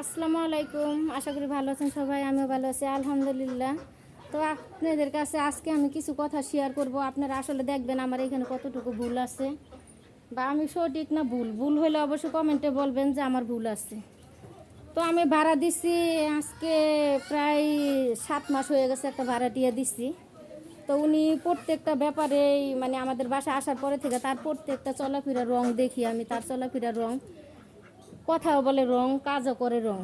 আসসালামু আলাইকুম। আশা করি ভালো আছেন সবাই, আমিও ভালো আছি, আলহামদুলিল্লাহ। তো আপনাদের কাছে আজকে আমি কিছু কথা শেয়ার করব। আপনারা আসলে দেখবেন আমার এখানে কতটুকু ভুল আছে। বা আমি সঠিক না ভুল? ভুল হলে অবশ্যই কমেন্টে বলবেন যে আমার ভুল আছে। তো আমি ভাড়া দিছি, আজকে প্রায় সাত মাস হয়ে গেছে একটা ভাড়াটিয়া দিছি। তো উনি প্রত্যেকটা ব্যাপারেই মানে আমাদের বাসা আসার পরে থেকে তার প্রত্যেকটা চলাফেরার রং দেখি আমি, তার চলাফেরার রং। কথাও বলে রং, কাজও করে রং।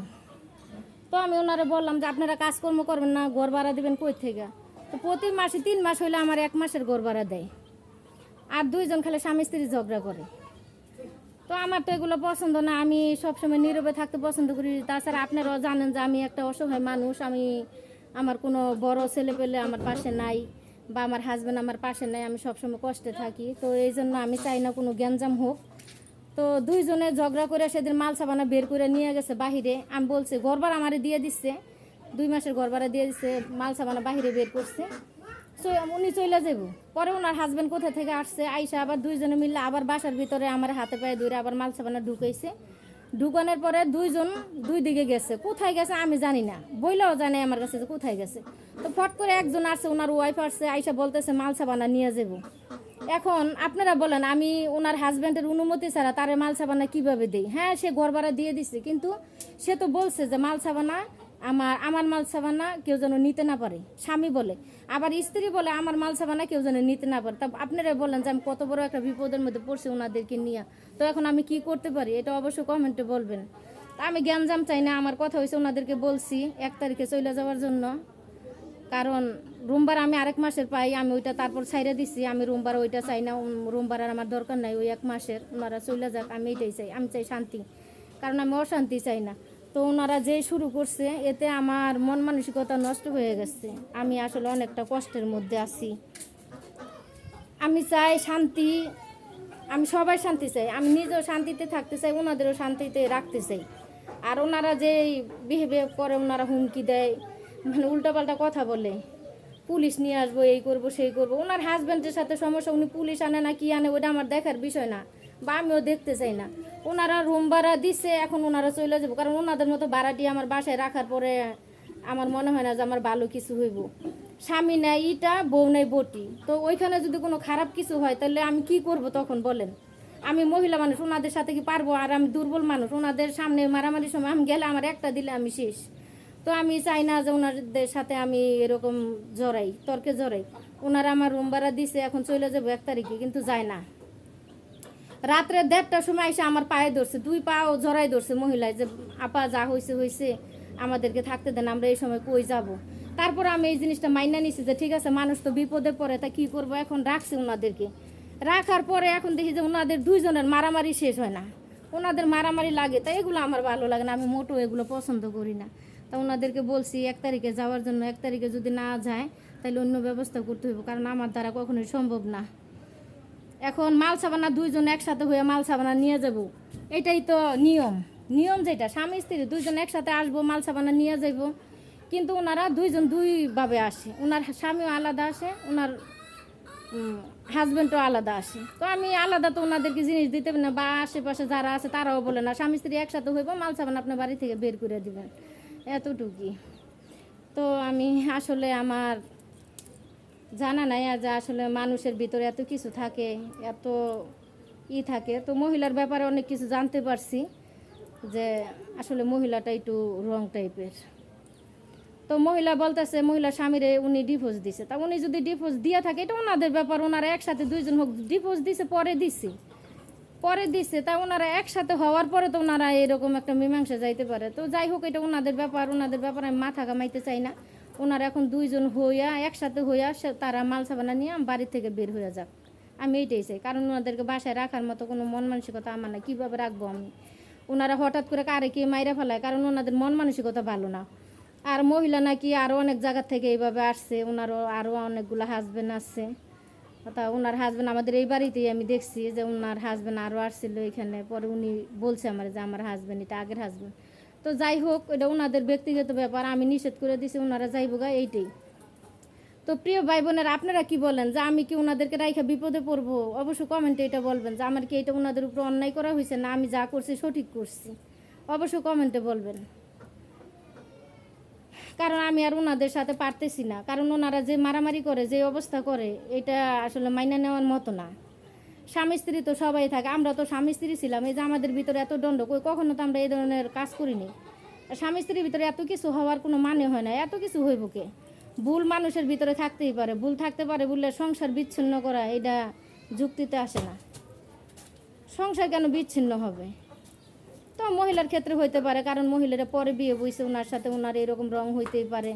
তো আমি ওনারে বললাম যে, আপনারা কাজকর্ম করবেন না, ঘর ভাড়া দেবেন কই থেকে? তো প্রতি মাসে তিন মাস হইলে আমার এক মাসের ঘর ভাড়া দেয়। আর দুইজন খালি স্বামী স্ত্রী ঝগড়া করে। তো আমার তো এগুলো পছন্দ না, আমি সবসময় নীরবে থাকতে পছন্দ করি। তাছাড়া আপনারাও জানেন যে, আমি একটা অসহায় মানুষ, আমি, আমার কোনো বড় ছেলে পেলে আমার পাশে নাই বা আমার হাজব্যান্ড আমার পাশে নাই, আমি সবসময় কষ্টে থাকি। তো এই জন্য আমি চাই না কোনো গ্যাঞ্জাম হোক। তো দুইজনে ঝগড়া করে সেদিন মাল সাবানা বের করে নিয়ে গেছে বাহিরে। আমি বলছি গড়বার আমারে দিয়ে দিচ্ছে। দুই মাসের গড়বারা দিয়ে দিচ্ছে, মাল সাবানা বাহিরে বের করছে। উনি চলে যাব পরে ওনার হাজবেন্ড কোথা থেকে আসছে, আইসা আবার দুইজনে মিললে আবার বাসার ভিতরে আমার হাতে পায়ে ধরে আবার মাল সাবানা ঢুকাইছে। ঢুকানোর পরে দুইজন দুই দিকে গেছে। কোথায় গেছে আমি জানি না। বইলেও জানে আমার কাছে যে কোথায় গেছে। তো ফট করে একজন আসছে ওনার ওয়াইফ আসছে, আইসা বলতেছে, মাল সাবানা নিয়ে যাব এখন আপনারা বলেন, আমি ওনার হাজব্যান্ডের অনুমতি ছাড়া তারে মাল সাবানা কীভাবে দিই? হ্যাঁ সে ঘর ভাড়া দিয়ে দিছে, কিন্তু সে তো বলছে যে মাল সাবানা আমার আমার মাল সাবানা কেউ যেন নিতে না পারে। স্বামী বলে। আবার স্ত্রী বলে, আমার মাল সাবানা কেউ যেন নিতে না পারে। তা আপনারা বলেন যে আমি কত বড় একটা বিপদের মধ্যে পড়ছি ওনাদেরকে নিয়ে। তো এখন আমি কি করতে পারি? এটা অবশ্যই কমেন্টে বলবেন। আমি জ্ঞানজাম চাই না, আমার কথা হয়েছে ওনাদেরকে বলছি, এক তারিখে চলে যাওয়ার জন্য। কারণ রুমবার আমি আরেক মাসের পাই, আমি ওইটা তারপর ছাইরে দিছি, আমি রুমবার ওইটা চাই না রুমবার আর আমার দরকার নাই, ওই এক মাসের, ওনারা চলে যাক, আমি এটাই চাই, আমি চাই শান্তি, কারণ আমি অশান্তি চাই না। তো ওনারা যে শুরু করছে, এতে আমার মন মানসিকতা নষ্ট হয়ে গেছে, আমি আসলে অনেকটা কষ্টের মধ্যে আছি। আমি চাই শান্তি, আমি সবাই শান্তি চাই, আমি নিজেও শান্তিতে থাকতে চাই, ওনাদেরও শান্তিতে রাখতে চাই। আর ওনারা যে বিহেভিয়ার করে, ওনারা হুমকি দেয় মানে উল্টাপাল্টা কথা বলে। পুলিশ নিয়ে আসব, এই করব, সেই করব। ওনার হাজব্যান্ডের সাথে সমস্যা, উনি পুলিশ আনে না, কি আনে ওটা আমার দেখার বিষয় না। বা আমিও দেখতে চাই না। ওনারা রুম ভাড়া দিচ্ছে এখন ওনারা চলে যাব। কারণ ওনাদের মতো ভাড়াটি আমার বাসায় রাখার পরে আমার মনে হয় না যে আমার ভালো কিছু হইব। স্বামী নেয় ইটা, বউ নেয় বটি। তো ওইখানে যদি কোনো খারাপ কিছু হয়, তাহলে আমি কি করব তখন বলেন? আমি মহিলা মানুষ, ওনাদের সাথে কি পারব? আর আমি দুর্বল মানুষ, ওনাদের সামনে মারামারির সময় আমি গেলে আমার একটা দিলে আমি শেষ। তো আমি চাই না যে ওনাদের সাথে আমি এরকম জড়াই, তর্কে জড়াই। ওনারা আমার রুম ভাড়া দিছে, এখন চলে যাব এক তারিখে, কিন্তু যায় না। রাত্রে দেড়টার সময় এসে আমার পায়ে ধরছে, দুই পাও জড়াই ধরছে মহিলায় যে, আপা, যা হয়েছে হয়েছে আমাদেরকে থাকতে দেন, আমরা এই সময় কই যাব? তারপর আমি এই জিনিসটা মাইনা নিছি যে, ঠিক আছে, মানুষ তো বিপদে পড়ে, তা কি করব? এখন রাখছি ওনাদেরকে। রাখার পরে এখন দেখি যে, ওনাদের দুইজনের মারামারি শেষ হয় না। ওনাদের মারামারি লাগে, তা এগুলো আমার ভালো লাগে না, আমি মোটো এগুলো পছন্দ করি না। তা ওনাদেরকে বলছি, এক তারিখে যাওয়ার জন্য, এক তারিখে যদি না যায় তাহলে অন্য ব্যবস্থা করতে হবে কারণ আমার দ্বারা কখনোই সম্ভব না। এখন মাল সাবানা দুইজন একসাথে হয়ে মাল সাবানা নিয়ে যাব। এটাই তো নিয়ম। নিয়ম যেটা, স্বামী স্ত্রী দুইজন একসাথে আসব, মাল সাবানা নিয়ে যাব কিন্তু ওনারা দুইজন দুইভাবে আসে। ওনার স্বামীও আলাদা আসে ওনার হাজব্যান্ডও আলাদা আসে। তো আমি আলাদা তো ওনাদেরকে জিনিস দিতে না, বা আশেপাশে যারা আছে তারাও বলে না, স্বামী স্ত্রী একসাথে হইব, মাল সাবান আপনার বাড়ি থেকে বের করে দিবেন। এতটুকুই। তো আমি আসলে আমার জানা নাই যে আসলে মানুষের ভিতরে এত কিছু থাকে, এত ই থাকে। তো মহিলার ব্যাপারে অনেক কিছু জানতে পারছি যে আসলে মহিলাটা একটু রং টাইপের তো মহিলা বলতেছে, মহিলা স্বামীরে উনি ডিভোর্স দিছে। তা উনি যদি ডিভোর্স দিয়ে থাকে, এটা ওনাদের ব্যাপার। ওনারা একসাথে দুইজন হোক ডিভোর্স দিছে, পরে দিছে। পরে দিছে, তা ওনারা একসাথে হওয়ার পরে তো ওনারা এরকম একটা মীমাংসা যাইতে পারে। তো যাই হোক, এটা ওনাদের ব্যাপার, ওনাদের ব্যাপারে আমি মাথা কামাইতে চাই না। ওনারা এখন দুইজন হইয়া, একসাথে হইয়া তারা মাল সাবানা নিয়ে বাড়ি থেকে বের হয়ে যাক। আমি এইটাই চাই, কারণ ওনাদেরকে বাসায় রাখার মতো কোনো মন মানসিকতা আমার না কীভাবে রাখব আমি? ওনারা হঠাৎ করে কারে কে মাইরা ফেলায়, কারণ ওনাদের মন মানসিকতা ভালো না। আর মহিলা নাকি আরও অনেক জায়গা থেকে এইভাবে আসছে, ওনারও আরও অনেকগুলো হাজবেন্ড আসছে তা ওনার হাজবেন্ড আমাদের এই বাড়িতেই আমি দেখছি যে ওনার হাজব্যান্ড আরও আসছিল এখানে। পরে উনি বলছে আমার যে আমার হাজবেন্ড এটা আগের হাজবেন্ড তো যাই হোক, এটা ওনাদের ব্যক্তিগত ব্যাপার, আমি নিষেধ করে দিছি ওনারা যাইব গা এইটাই। তো প্রিয় ভাই বোনেরা আপনারা কি বলেন যে আমি কি ওনাদেরকে রাইখা বিপদে পড়ব? অবশ্যই কমেন্টে এটা বলবেন যে আমার কি এটা ওনাদের উপর অন্যায় করা হয়েছে না আমি যা করছি সঠিক করছি? অবশ্যই কমেন্টে বলবেন। কারণ আমি আর ওনাদের সাথে পারতেছি না। কারণ ওনারা যে মারামারি করে, যে অবস্থা করে, এটা আসলে মাইনা নেওয়ার মতো না। স্বামী স্ত্রী তো সবাই থাকে। আমরা তো স্বামী স্ত্রী ছিলাম। এই যে আমাদের ভিতরে এত দণ্ড, কই কখনো তো আমরা এই ধরনের কাজ করিনি। স্বামী স্ত্রীর ভিতরে এত কিছু হওয়ার কোনো মানে হয় না। এত কিছু হইব কে? ভুল মানুষের ভিতরে থাকতেই পারে। ভুল থাকতে পারে বললে সংসার বিচ্ছিন্ন করা, এটা যুক্তিতে আসে না। সংসার কেন বিচ্ছিন্ন হবে? মহিলার ক্ষেত্রে হইতে পারে, কারণ মহিলারা পরে বিয়ে বইছে ওনার সাথে ওনার এরকম রং হইতেই পারে।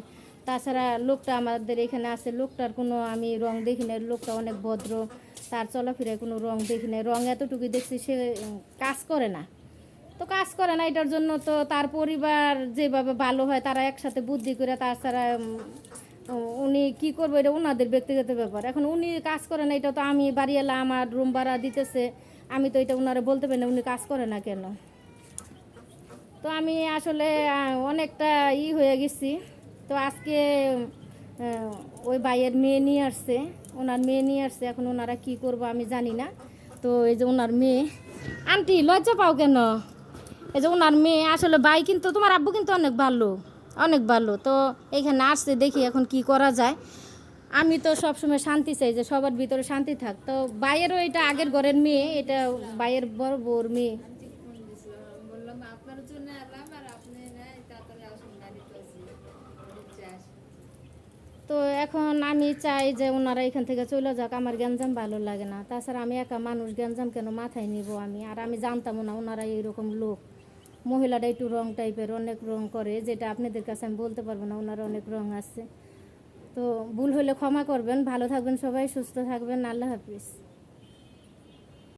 তাছাড়া লোকটা আমাদের এখানে আছে, লোকটার কোনো আমি রং দেখি না লোকটা অনেক ভদ্র, তার চলাফেরায় কোনো রং দেখি না রং এতটুকু দেখছি, সে কাজ করে না। তো কাজ করে না, এটার জন্য তো তার পরিবার যেভাবে ভালো হয়, তারা একসাথে বুদ্ধি করে, তাছাড়া উনি কি করবে, এটা ওনাদের ব্যক্তিগত ব্যাপার। এখন উনি কাজ করে না, এটা তো আমি বাড়ি এলাম আমার রুম ভাড়া দিতেছে, আমি তো এটা ওনারা বলতে পারি না, উনি কাজ করে না কেন? তো আমি আসলে অনেকটা ই হয়ে গেছি। তো আজকে ওই ভাইয়ের মেয়ে নিয়ে আসছে। ওনার মেয়ে নিয়ে আসছে, এখন ওনারা কি করব আমি জানি না। তো এই যে ওনার মেয়ে, আন্টি, লজ্জা পাও কেন? এই যে ওনার মেয়ে, আসলে ভাই কিন্তু, তোমার আব্বু কিন্তু অনেক ভালো অনেক ভালো। তো এখানে আসছে, দেখি এখন কি করা যায়। আমি তো সবসময় শান্তি চাই যে সবার ভিতরে শান্তি থাক। তো বাইয়েরও এটা আগের ঘরের মেয়ে, এটা ভাইয়ের বড় বউর মেয়ে বললাম আপনার জন্য এলাম আর আপনি নাই তাড়াতাড়ি আসুন গাড়িতে আছি নিচে আসুন তো এখন আমি চাই যে ওনারা এখান থেকে চলে যাক, আমার গ্যাঞ্জাম ভালো লাগে না। তাছাড়া আমি একা মানুষ, গ্যাঞ্জাম কেন মাথায় নিব আমি? আর আমি জানতাম না ওনারা এইরকম লোক। মহিলাটা একটু রং টাইপের, অনেক রং করে, যেটা আপনাদের কাছে আমি বলতে পারব না, ওনারা অনেক রং আছে। তো ভুল হলে ক্ষমা করবেন, ভালো থাকবেন সবাই, সুস্থ থাকবেন, আল্লাহ হাফিজ।